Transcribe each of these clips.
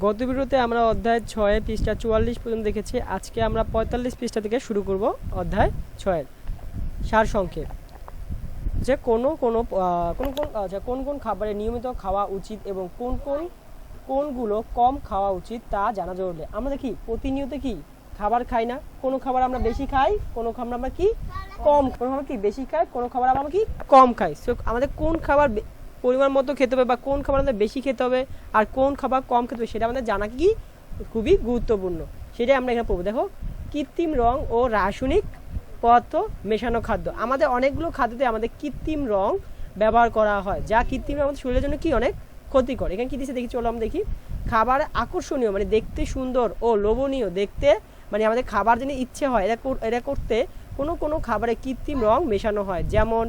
গত ভিডিওতে আমরা অধ্যায় ছয় পৃষ্ঠা চুয়াল্লিশ পর্যন্ত দেখেছি। আজকে আমরা পঁয়তাল্লিশ পৃষ্ঠা থেকে শুরু করব অধ্যায় ছয়ের। সার সংক্ষেপ। যে কোনো কোনো কোন কোন আচ্ছা কোন কোন খাবারে নিয়মিত খাওয়া উচিত এবং কোন কোন, কোনগুলো কম খাওয়া উচিত তা জানা জরুরি। আমরা দেখি, প্রতিনিয়ত কি খাবার খাই না? কোনো খাবার আমরা বেশি খাই, কোনো খাবার আমরা কি কম, কোনো খাবার কি বেশি খাই, কোনো খাবার আমরা কি কম খাই? সো আমাদের কোন খাবার পরিমাণ মতো খেতে হবে বা কোন খাবার আমাদের বেশি খেতে হবে আর কোন খাবার কম খেতে হবে সেটা আমাদের জানা কি খুবই গুরুত্বপূর্ণ। সেটাই আমরা এখানে পড়ব। দেখো, কৃত্রিম রং ও রাসায়নিক পদার্থ মেশানো খাদ্য। আমাদের অনেকগুলো খাদ্যতে আমাদের কৃত্রিম রং ব্যবহার করা হয়, যা কৃত্রিম আমাদের শরীরের জন্য কি অনেক ক্ষতিকর। এখানে কি দিচ্ছে দেখি, চলো আমরা দেখি। খাবার আকর্ষণীয় মানে দেখতে সুন্দর ও লোভনীয়, দেখতে মানে আমাদের খাবার জন্য ইচ্ছে হয় এটা এটা করতে কোনো কোনো খাবারে কৃত্রিম রং মেশানো হয়। যেমন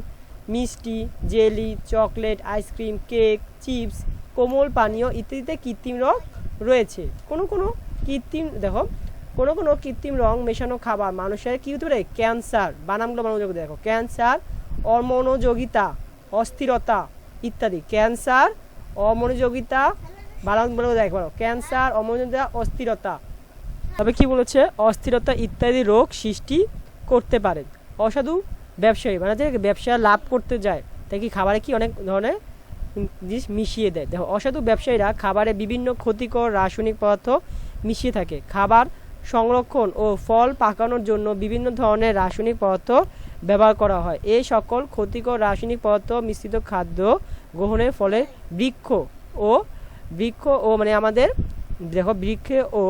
মিষ্টি, jelly, chocolate, ice cream, cake, chips, কোমল পানীয় ইত্যাদিতে কৃত্রিম রং রয়েছে। কোনো কোনো কৃত্রিম, দেখো, কোনো কোনো কৃত্রিম রং মেশানো খাবার মানুষের কী হতে পারে? ক্যান্সার বানামগুলো মনোযোগ দেখো। ক্যান্সার, অমনোযোগিতা, অস্থিরতা ইত্যাদি। ক্যান্সার, অমনোযোগিতা বানামগুলো দেখো। ক্যান্সার, অমনোযোগিতা, অস্থিরতা। তবে কি বলেছে? অস্থিরতা ইত্যাদি রোগ সৃষ্টি করতে পারে। অসাধু ব্যবসায়ী মানে যে ব্যবসা লাভ করতে যায় তাই কি খাবারে কি অনেক ধরনের জিনিস মিশিয়ে দেয়? দেখো, অসাধু ব্যবসায়ীরা খাবারে বিভিন্ন ক্ষতিকর রাসায়নিক পদার্থ মিশিয়ে থাকে। খাবার সংরক্ষণ ও ফল পাকানোর জন্য বিভিন্ন ধরনের রাসায়নিক পদার্থ ব্যবহার করা হয়। এই সকল ক্ষতিকর রাসায়নিক পদার্থ মিশ্রিত খাদ্য গ্রহণের ফলে বৃক্ষ ও বৃক্ষ ও মানে আমাদের, দেখো, বৃক্ষে ও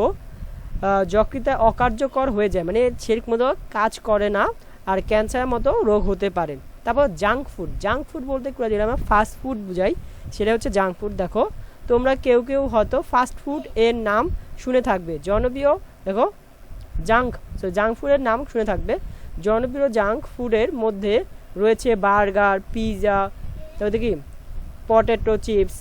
যকৃতা অকার্যকর হয়ে যায়। মানে সেরকম মতো কাজ করে না। আর ক্যান্সারের মতো রোগ হতে পারে। তারপর জাঙ্ক ফুড জাঙ্ক ফুড বলতে করে যেটা আমরা ফাস্ট ফুড বুঝাই, সেটা হচ্ছে জাঙ্ক ফুড দেখো, তোমরা কেউ কেউ হয়তো ফাস্ট ফুড এর নাম শুনে থাকবে। জনপ্রিয়, দেখো জাঙ্ক সো জাঙ্ক ফুডের নাম শুনে থাকবে। জনপ্রিয় জাঙ্ক ফুডের মধ্যে রয়েছে বার্গার পিৎজা তারপর কি পটেটো চিপস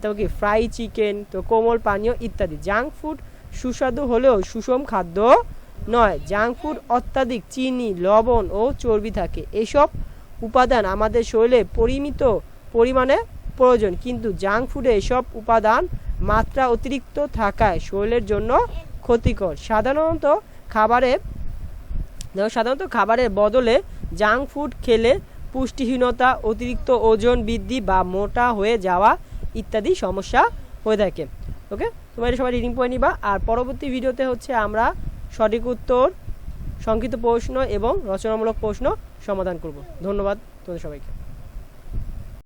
তারপর কি ফ্রাই চিকেন তো কোমল পানীয় ইত্যাদি। জাঙ্ক ফুড সুস্বাদু হলেও সুষম খাদ্য নয়, জাঙ্ক ফুড অত্যাধিক চিনি, লবণ ও চর্বি থাকে। এসব উপাদান আমাদের শরীরে পরিমিত পরিমাণে প্রয়োজন, কিন্তু জাঙ্ক ফুডে এসব উপাদান মাত্রা অতিরিক্ত থাকায় শরীরের জন্য ক্ষতিকর। সাধারণত খাবারে, সাধারণত খাবারের বদলে জাঙ্ক ফুড খেলে পুষ্টিহীনতা, অতিরিক্ত ওজন বৃদ্ধি বা মোটা হয়ে যাওয়া ইত্যাদি সমস্যা হয়ে থাকে। ওকে? তোমরা সবাই রিডিং পয়েন্ট নিবা। আর পরবর্তী ভিডিওতে হচ্ছে আমরা সঠিক উত্তর সংক্ষিপ্ত প্রশ্ন এবং রচনামূলক প্রশ্ন সমাধান করব। ধন্যবাদ তোমাদের সবাইকে।